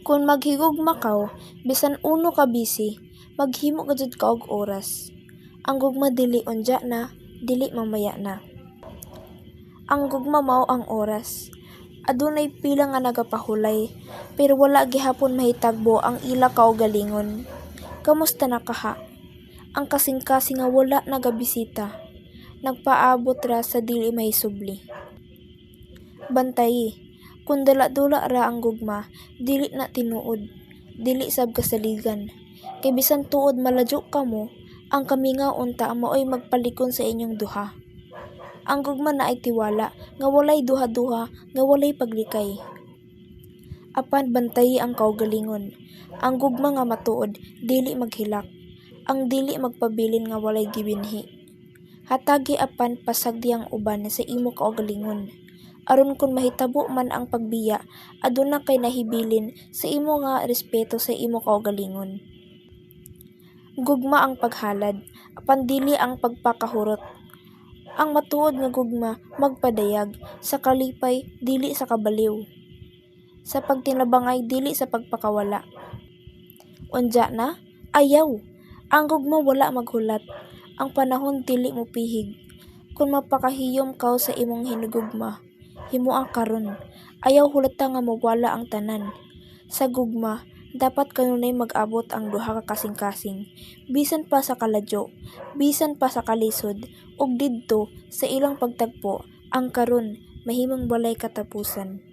Kung maghigugma ka, bisan uno ka busy, maghimo ka jud ka og oras. Ang gugma dili unja na, dili mamaya na. Ang gugma mao ang oras. Adunay pila nga nagapahulay, pero wala gihapon mahitagbo ang ila kaugalingon. Kamusta na kaha? Ang kasing-kasing nga wala nagabisita. Nagpaabot ra sa dili mahisubli. Bantay, kung dala-dula ra ang gugma, dili na tinuod, dili sab kasaligan. Kay bisan tuod maladyo ka mo, ang kaminga unta maoy magpalikon sa inyong duha. Ang gugma na ay tiwala, nga walay duha-duha, nga walay paglikay. Apan bantayi ang kaugalingon. Ang gugma nga matuod, dili maghilak. Ang dili magpabilin nga walay gibinhi. Hatagi apan pasagdi ang uban sa imo kaugalingon. Aron kung mahitabo man ang pagbiya, aduna kay nahibilin sa imo nga respeto sa imo kaugalingon. Gugma ang paghalad, apan dili ang pagpakahurot. Ang matuod nga gugma magpadayag, sa kalipay dili sa kabaliw. Sa pagtinabangay dili sa pagpakawala. Unja na, ayaw. Ang gugma wala maghulat. Ang panahon dili mo pihig. Kung mapakahiyom ka sa imong hinugugma, himuang karon. Ayaw hulata nga mawala ang tanan. Sa gugma, dapat kanunay mag-abot ang duha ka kasing-kasing. Bisan pa sa kaladyo, bisan pa sa kalisod, ug didto sa ilang pagtagpo, ang karon mahimong balay katapusan.